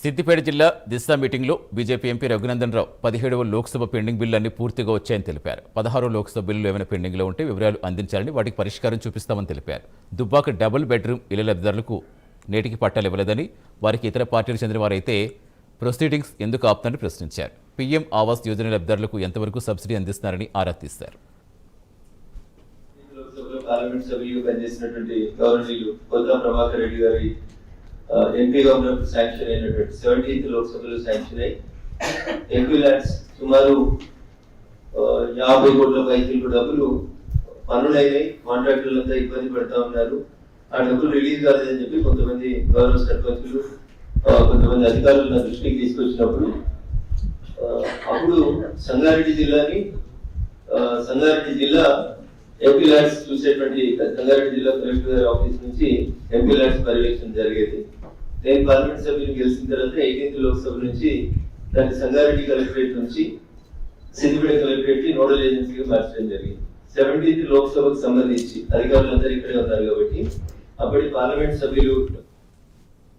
సిద్దిపేట జిల్లా దిశ మీటింగ్లో BJP MP Raghunandan Rao పదిహేడవ లోక్సభ పెండింగ్ బిల్లులన్నీ పూర్తిగా వచ్చాయని తెలిపారు. పదహారో లోక్సభ బిల్లులు ఏమైనా పెండింగ్లో ఉంటే వివరాలు అందించాలని వాటికి పరిష్కారం చూపిస్తామని తెలిపారు. దుబ్బాక డబుల్ బెడ్రూమ్ ఇళ్ళ లబ్ధిదారులకు నేటికి పట్టాలు ఇవ్వలేదని వారికి ఇతర పార్టీలకు చెందిన వారైతే ప్రొసీడింగ్స్ ఎందుకు ఆపుతారని ప్రశ్నించారు. పీఎం ఆవాస్ యోజన లబ్ధిదారులకు ఎంతవరకు సబ్సిడీ అందిస్తున్నారని ఆరా తీశారు. పార్లమెంట్ సభ్యులు పనిచేసినటువంటి గవర్నర్లు కొత్త ప్రభాకర్ రెడ్డి గారి ఎంపీగా ఉన్నప్పుడు శాంక్షన్ అయినటువంటి సెవెంటీన్త్ లోక్సభలో శాంక్షన్ అయ్యి ఎంపీ ల్యాండ్స్ సుమారు uh, యాభై కోట్ల పైసలు డబ్బులు పనులైనాయి కాంట్రాక్టర్లంతా ఇబ్బంది పడతా ఉన్నారు. ఆ డబ్బులు రిలీజ్ కాలేదని చెప్పి కొంతమంది గౌరవ సర్పంచులు uh, కొంతమంది అధికారులు నా దృష్టికి తీసుకొచ్చినప్పుడు uh, అప్పుడు సంగారెడ్డి జిల్లాని సంగారెడ్డి జిల్లా ఎంపీ ల్యాండ్స్ చూసేటువంటి సంగారెడ్డి జిల్లా కలెక్టర్ గారి ఆఫీస్ నుంచి ఎంపీ ల్యాండ్స్ పర్యవేక్షణ జరిగేది. నేను పార్లమెంట్ సభ్యులు గెలిచిన తర్వాత ఎయిటీన్త్ లోక్సభ నుంచి దాన్ని సంగారెడ్డి కలెక్టరేట్ నుంచి సిద్దిపేట కలెక్టరేట్కి నోడల్ ఏజెన్సీగా మార్చడం జరిగింది. సెవెంటీన్త్ లోక్సభకు సంబంధించి అధికారులందరూ ఇక్కడే ఉన్నారు కాబట్టి అప్పటి పార్లమెంట్ సభ్యులు